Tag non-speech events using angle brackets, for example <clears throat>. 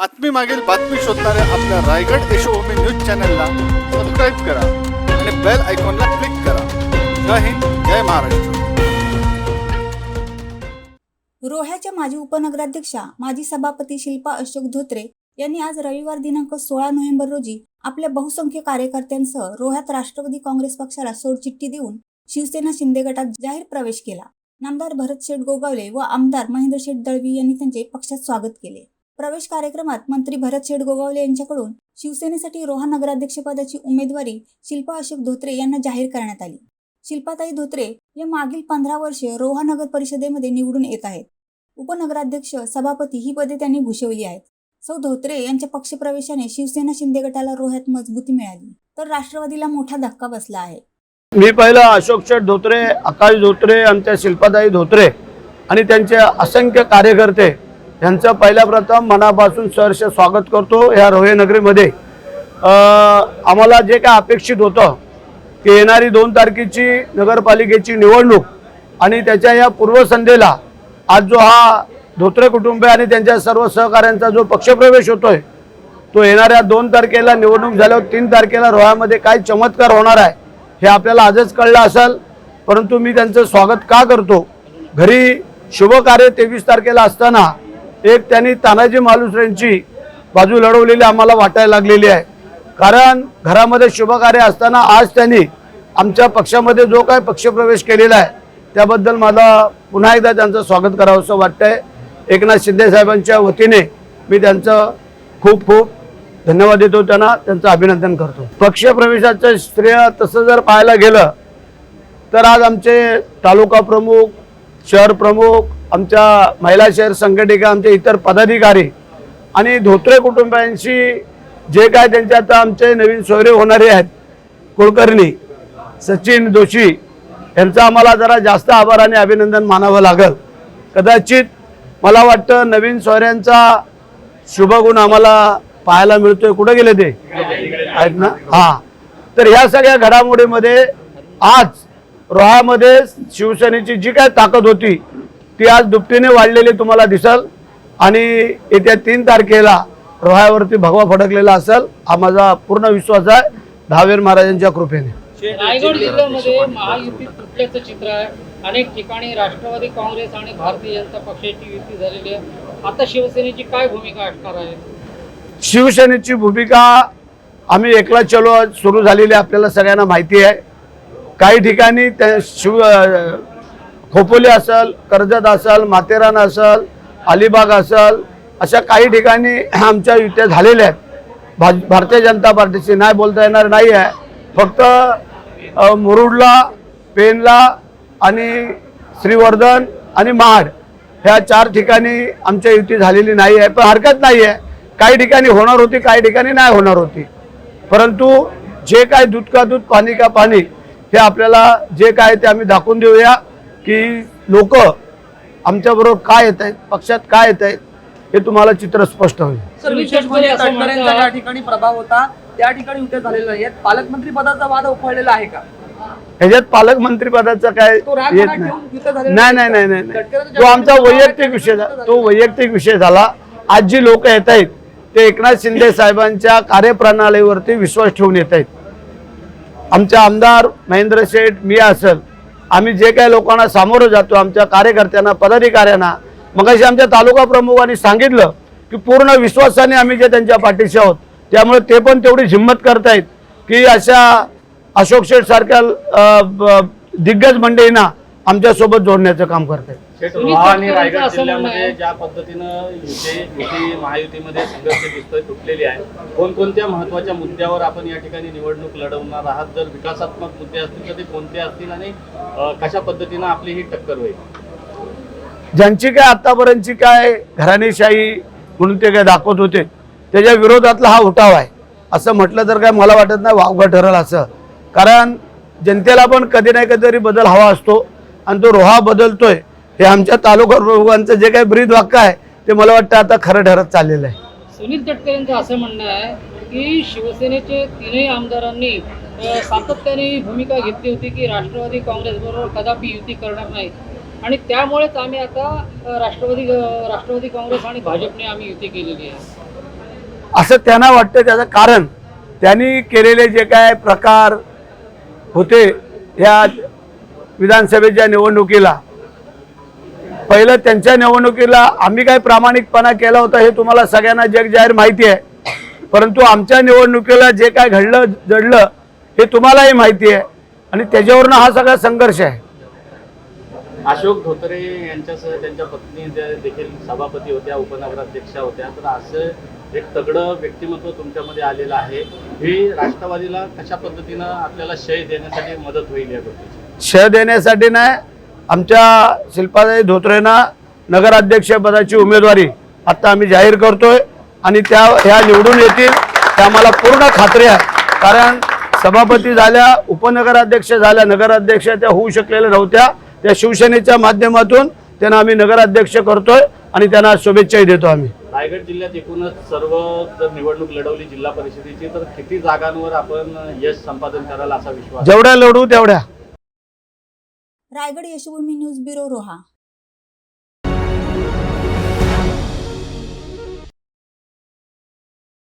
बातमी मागील बातमी शोधणाऱ्या आपल्या रायगड यशोभूमी न्यूज चॅनलला सबस्क्राईब करा आणि बेल आयकॉनला क्लिक करा. जय हिंद जय महाराष्ट्र. रोह्याच्या माजी उपनगराध्यक्षा माजी सभापती शिल्पा अशोक धोत्रे यांनी आज रविवार दिनांक सोळा नोव्हेंबर रोजी आपल्या बहुसंख्य कार्यकर्त्यांसह रोह्यात राष्ट्रवादी काँग्रेस पक्षाला सोडचिठ्ठी देऊन शिवसेना शिंदे गटात जाहीर प्रवेश केला. नामदार भरत शेठ गोगावले व आमदार महेंद्र शेठ दळवी यांनी त्यांचे पक्षात स्वागत केले. प्रवेश कार्यक्रमात मंत्री भरत शेठ गोगावले यांच्याकडून शिवसेनेसाठी रोहा नगराध्यक्षपदाची उमेदवारी शिल्पा अशोक धोत्रे यांना जाहीर करण्यात आली. शिल्पाताई धोत्रे या मागील पंधरा वर्षे रोहा नगर परिषदेमध्ये निवडून येत आहेत. उपनगराध्यक्ष सभापती ही पदे त्यांनी भूषवली आहेत. सौ धोत्रे यांच्या पक्षप्रवेशाने शिवसेना शिंदे गटाला रोह्यात मजबूती मिळाली. तर राष्ट्रवादीला मोठा धक्का बसला आहे. मी पहिलं अशोक शेठ धोत्रे आकाश धोत्रे आमच्या शिल्पाताई धोत्रे आणि त्यांचे असंख्य कार्यकर्ते यांचं पहिल्या प्रथम मनापासून सहर्ष स्वागत करतो या रोहे नगरीमध्ये. आम्हाला जे काय अपेक्षित होतं की येणारी दोन तारखेची नगरपालिकेची निवडणूक आणि त्याच्या या पूर्वसंध्येला आज जो हा धोत्रे कुटुंब आणि त्यांच्या सर्व सहकाऱ्यांचा जो पक्षप्रवेश होतोय तो येणाऱ्या दोन तारखेला निवडणूक झाल्यावर तीन तारखेला रोह्यामध्ये काय चमत्कार होणार आहे हे आपल्याला आजच कळलं असेल. परंतु मी त्यांचं स्वागत का करतो? घरी शुभ कार्य तेवीस तारखेला असताना एक त्यांनी तानाजी मालुसरेंची बाजू लढवलेली आम्हाला वाटायला लागलेली आहे. कारण घरामध्ये शुभकार्य असताना आज त्यांनी आमच्या पक्षामध्ये जो काय पक्षप्रवेश केलेला आहे त्याबद्दल मला पुन्हा एकदा त्यांचं स्वागत करावं असं वाटतंय. एकनाथ शिंदे साहेबांच्या वतीने मी त्यांचं खूप खूप धन्यवाद देतो त्यांना त्यांचं अभिनंदन करतो. पक्षप्रवेशाचं श्रेय तसं जर पाहायला गेलं तर आज आमचे तालुका प्रमुख शहर प्रमुख आमच्या महिला शहर संघटिका आमचे इतर पदाधिकारी आणि धोत्रे कुटुंबियांशी जे काय त्यांचे आता आमचे नवीन सोयरे होणारे आहेत कुलकर्णी सचिन जोशी यांचा आम्हाला जरा जास्त आभार आणि अभिनंदन मानावं लागल. कदाचित मला वाटतं नवीन सोयऱ्यांचा शुभगुण आम्हाला पाहायला मिळतोय. कुठं गेले ते? आहेत ना? हा. तर ह्या सगळ्या घडामोडीमध्ये आज रोहामध्ये शिवसेनेची जी काय ताकद होती ती आज दुपटीने वाढलेली तुम्हाला दिसल आणि येत्या तीन तारखेला रोह्यावरती भगवा फडकलेला असेल हा माझा पूर्ण विश्वास आहे. दहावीर महाराजांच्या कृपेने. रायगड जिल्ह्यामध्ये महायुती तुटल्याचं चित्र आहे. अनेक ठिकाणी राष्ट्रवादी काँग्रेस आणि भारतीय जनता पक्षाची युती झालेली आहे. आता शिवसेनेची काय भूमिका असणार आहे? शिवसेनेची भूमिका आम्ही एकला चलो सुरू झालेली आपल्याला सगळ्यांना माहिती आहे. काही ठिकाणी त्या शिव खोपोली असेल कर्जत असेल माथेरान असेल अलिबाग असेल अशा काही ठिकाणी <clears throat> आमच्या युत्या झालेल्या आहेत. भा भारतीय जनता पार्टीशी नाही बोलता येणार नाही आहे. फक्त मुरुडला पेनला आणि श्रीवर्धन आणि महाड ह्या चार ठिकाणी आमच्या युती झालेली नाही आहे. पण हरकत नाही आहे. काही ठिकाणी होणार होती काही ठिकाणी नाही होणार होती. परंतु जे काय दूध का दूध पाणी का पाणी हे आपल्याला जे काय ते आम्ही दाखवून देऊया. की लोक आमच्याबरोबर काय येत आहेत पक्षात काय येत आहेत हे तुम्हाला चित्र स्पष्ट होईल. म्हणजे तटकरेंचा त्या ठिकाणी प्रभाव होता त्या ठिकाणी युती झालेला नाही आहेत पालकमंत्री पदाचा वाद उफाळलेला आहे का? ह्याच्यात पालकमंत्री पदाचा काय येत नाही. नाही नाही नाही नाही नाही. तटकरेंचा तो आमचा वैयक्तिक विषय झाला. तो वैयक्तिक विषय झाला. आज जी लोक येत आहेत ते एकनाथ शिंदे साहेबांच्या कार्यप्रणालीवरती विश्वास ठेवून येत आहेत. आमचे आमदार महेंद्र शेठ मी असेल आम्ही जे काही लोकांना सामोरं जातो आमच्या कार्यकर्त्यांना पदाधिकाऱ्यांना मग आमच्या तालुका प्रमुखांनी सांगितलं की पूर्ण विश्वासाने आम्ही जे त्यांच्या पाठीशी आहोत त्यामुळे ते पण तेवढी हिंमत करतायत की अशा अशोक शेठ सारख्या दिग्गज मंडळींना आमच्यासोबत जोडण्याचं काम आणि रायगड जिल्ह्यामध्ये आहे. ज्या पद्धतीनं युती युती महायुतीमध्ये संघर्ष दिसतोय तुटलेली आहे. कोणकोणत्या महत्त्वाच्या मुद्द्यावर आपण या ठिकाणी निवडणूक लढवणार आहात? जर विकासात्मक मुद्दे असतील तर ते कोणते असतील आणि कशा पद्धतीनं आपली ही टक्कर होईल? ज्यांची काय आतापर्यंतची काय घराणेशाही म्हणून ते काय दाखवत होते त्याच्या विरोधातला हा उठाव आहे. असं म्हटलं तर काय मला वाटत नाही वावगं ठरल असं. कारण जनतेला पण कधी नाही कधीतरी बदल हवा असतो. आणि तो रोहा बदलतोय. हे आमच्या तालुका प्रमुखांचं जे काही ब्रीद वाक्य आहे ते मला वाटतं आता खरं ठरत चाललेलं आहे. सुनील तटकरेंचं असं म्हणणं आहे की शिवसेनेचे तीनही आमदारांनी सातत्याने ही भूमिका घेतली होती की राष्ट्रवादी काँग्रेसबरोबर कदापि युती करणार नाही. आणि त्यामुळेच आम्ही आता राष्ट्रवादी राष्ट्रवादी काँग्रेस आणि भाजपने आम्ही युती केलेली आहे. असं त्यांना वाटतं त्याचं कारण त्यांनी केलेले जे काय प्रकार होते या विधानसभेच्या निवडणुकीला. पहिलं त्यांच्या निवडणुकीला आम्ही काय प्रामाणिकपणा केला होता हे तुम्हाला सगळ्यांना जगजाहीर माहिती आहे. परंतु आमच्या निवडणुकीला जे काय घडलं जडलं हे तुम्हालाही माहिती आहे आणि त्याच्यावरनं हा सगळा संघर्ष आहे. अशोक धोत्रे यांच्यासह त्यांच्या पत्नी देखील सभापती होत्या उपनगराध्यक्षा होत्या तर असं एक तगडं व्यक्तिमत्व तुमच्यामध्ये आलेलं आहे. ही राष्ट्रवादीला कशा पद्धतीनं आपल्याला शय देण्यासाठी मदत होईल या गोष्टीची? शय देण्यासाठी नाही आमच्या शिल्पाताई धोत्रेंना नगराध्यक्षपदाची उमेदवारी आत्ता आम्ही जाहीर करतोय आणि त्या ह्या निवडून येतील त्या आम्हाला पूर्ण खात्री आहे. कारण सभापती झाल्या उपनगराध्यक्ष झाल्या नगराध्यक्ष त्या होऊ शकलेल्या नव्हत्या त्या शिवसेनेच्या माध्यमातून त्यांना आम्ही नगराध्यक्ष करतोय आणि त्यांना शुभेच्छाही देतो आम्ही. रायगड जिल्ह्यात एकूणच सर्व जर निवडणूक लढवली जिल्हा परिषदेची तर किती जागांवर आपण यश संपादन कराल असा विश्वास? जेवढ्या लढू तेवढ्या. Raigad Yashbhumi news bureau Roha